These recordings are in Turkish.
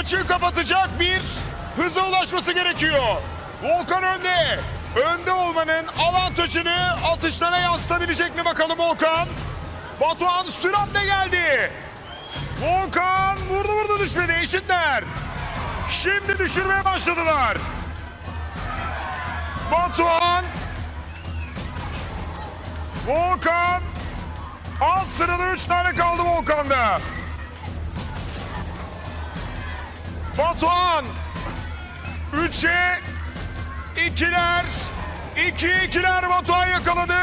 açığı kapatacak bir hıza ulaşması gerekiyor. Volkan önde. Önde olmanın avantajını atışlara yansıtabilecek mi bakalım Volkan? Batuhan süratle geldi. Volkan vurdu vurdu düşmedi eşitler. Şimdi düşürmeye başladılar. Batuhan Volkan alt sırada 3 tane kaldı Volkan'da. Batuhan 3'e 2'ler 2 2'ler Batuhan yakaladı.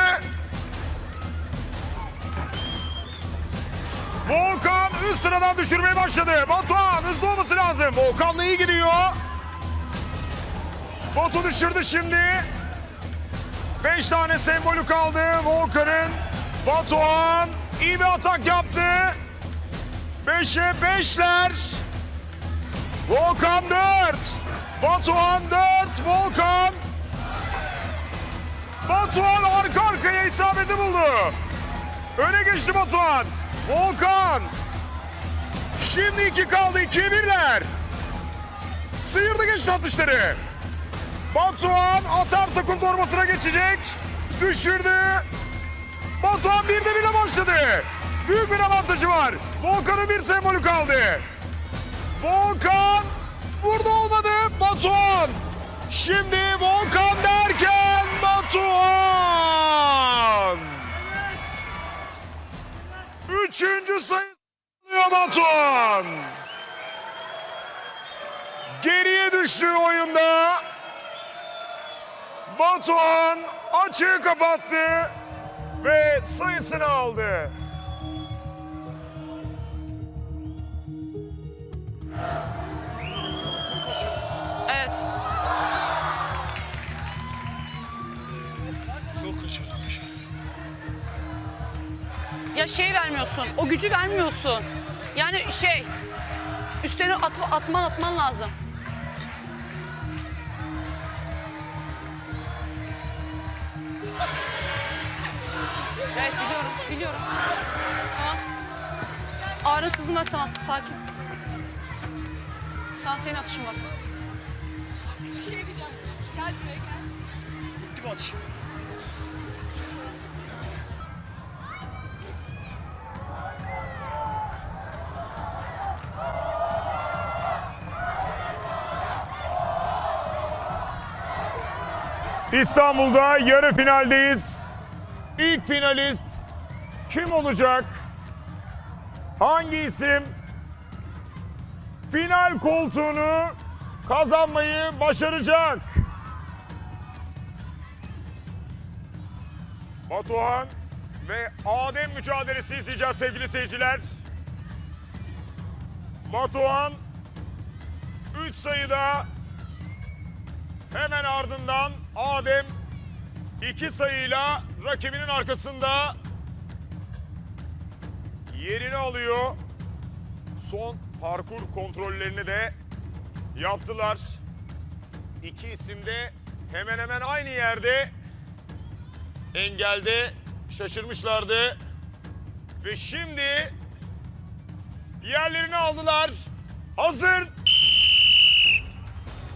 Volkan üst sıradan düşürmeye başladı. Batuhan hızlı olması lazım. Volkan da iyi gidiyor. Batu düşürdü şimdi. Beş tane sembolü kaldı Volkan'ın. Batuhan iyi bir atak yaptı. Beşe beşler. Volkan dört. Batuhan dört. Volkan. Batuhan arka arkaya isabeti buldu. Öne geçti Batuhan. Volkan. Şimdi iki kaldı. ikiye birler. Sıyırdı geçti atışları. Batuhan atarsa kum torbasına geçecek. Düşürdü. Batuhan bir de bile başladı. Büyük bir avantajı var. Volkan'ın bir sembolü kaldı. Volkan burada olmadı. Batuhan. Şimdi Volkan derken Batuhan. Üçüncü sayı Batuhan. Geriye düştüğü oyunda Batuhan açığı kapattı ve sayısını aldı. Ya şey vermiyorsun, o gücü vermiyorsun. Yani şey, üstüne at, atman atman lazım. Evet biliyorum, biliyorum. Tamam. Ağrısızın var tamam, sakin. Tamam senin atışın var. Bir şey diyeceğim. Gel buraya gel. Gitti mi atış? İstanbul'da yarı finaldeyiz. İlk finalist kim olacak? Hangi isim final koltuğunu kazanmayı başaracak? Batuhan ve Adem mücadelesi izleyeceğiz sevgili seyirciler. Batuhan 3 sayıda hemen ardından Adem 2 sayıyla rakibinin arkasında yerini alıyor. Son parkur kontrollerini de yaptılar. İki isim de hemen hemen aynı yerde engelde şaşırmışlardı. Ve şimdi yerlerini aldılar. Hazır.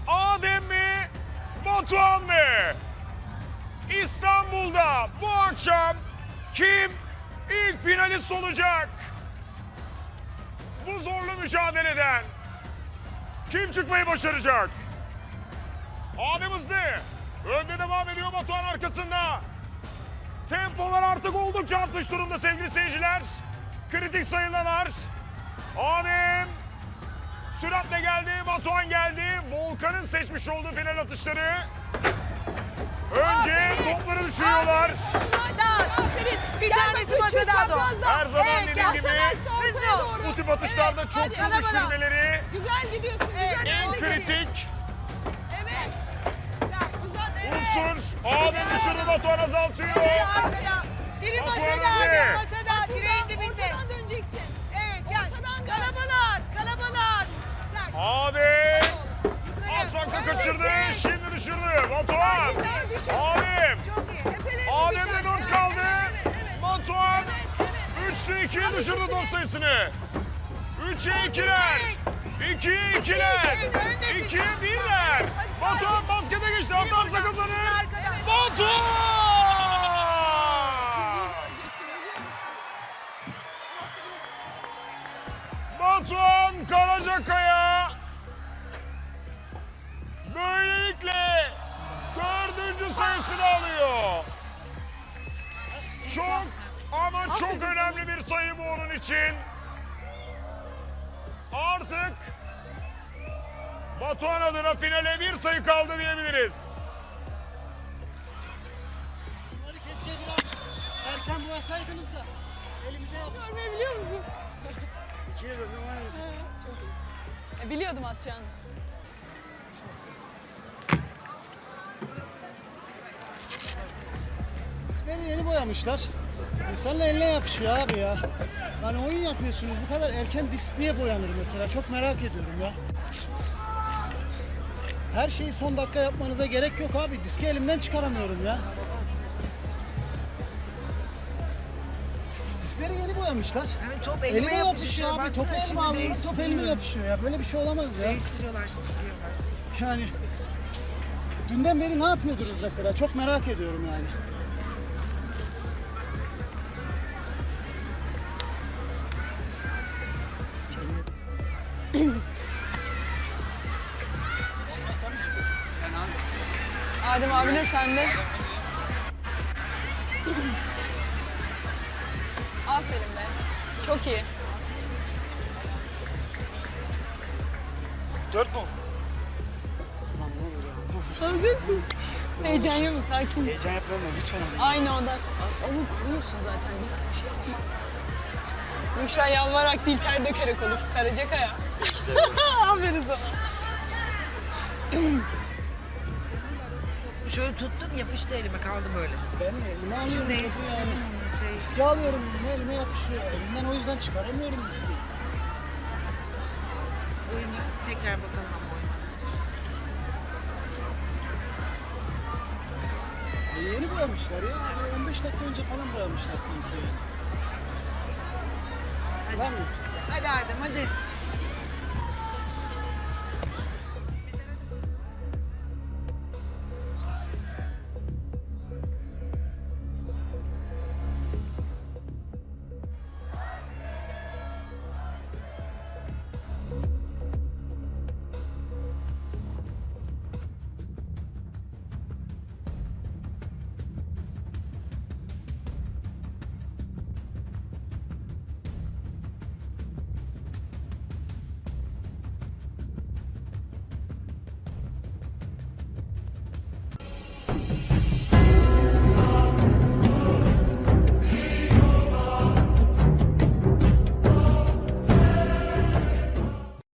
Adem mi? Batuhan mı? İstanbul'da bu akşam kim ilk finalist olacak? Bu zorlu mücadeleden kim çıkmayı başaracak? Adem hızlı. Önde devam ediyor Batuhan arkasında. Tempolar artık oldukça artmış durumda sevgili seyirciler. Kritik sayılar. Adem süratle geldi, Batuhan geldi. Volkan'ın seçmiş olduğu final atışları. Önce topları düşürüyorlar. Dağıt. Bir tanesi masada doğru. Her zaman Evet, dediğim gibi Hızlı ol. bu tip atışlarda çok hadi, hızlı düşürmeleri Güzel gidiyorsun. Güzel. en kritik Evet. Sert. Güzel. Evet. unsur. Adem düşürdü, Batuhan azaltıyor. Biri kaçırdı, şimdi düşürdü. Batuhan. Adem. Adem'de güzel. dört Evet, kaldı. Batuhan Evet, evet. üçlü ikiye düşürdü top sayısını. Üçe ikiler. İkiye ikiler. iki, öndesin. İkiye birler. Batuhan baskete geçti. Atarsa kazanır. Batuhan! Batuhan Karacakaya sayısını alıyor. Çok ama çok önemli bir sayı bu onun için. Artık Batuhan adına finale bir sayı kaldı diyebiliriz. Bunları keşke biraz erken boyasaydınız da elimize yapıştı. Görmeyi biliyor musun? İkiye bölüm var olacak. E, biliyordum atacağını. Diskleri yeni boyamışlar. İnsanın eline yapışıyor abi ya. Hani oyun yapıyorsunuz bu kadar erken disk niye boyanır mesela çok merak ediyorum ya. Her şeyi son dakika yapmanıza gerek yok abi. Diski elimden çıkaramıyorum ya. Diskleri yeni boyamışlar. Evet top Elime, elime, yapışıyor abi. Baksana Topu elime alıyorum. Top elime yapışıyor ya. Böyle bir şey olamaz ya. Değiştiriyorlar şimdi siliyorlar. Yani dünden beri ne yapıyordunuz mesela? Çok merak ediyorum yani. Adem abiyle sende. Aferin be. Çok iyi. Dört mu? Lan ne olur ya. ne olur. Alacaksın. Heyecan yok? Sakin. Heyecan yapmayın da lütfen abi. Aynı oda. Oğlum kuruyorsun zaten. Biz bir şey yapma. Müşra yalvararak değil ter dökerek olur. Karacakaya. İşte Aferin sana. Şöyle tuttum yapıştı elime kaldı böyle. Beni elime alıyorum. Şimdi topu değiştirdim yani. şey. Diski alıyorum elime, elime yapışıyor. Elimden o yüzden çıkaramıyorum diski. Oyunu tekrar bakalım ama oyuna. E, yeni boyamışlar ya. Abi 15 dakika önce falan boyamışlar sanki yani. Hadi. Var mı? Hadi Adem hadi.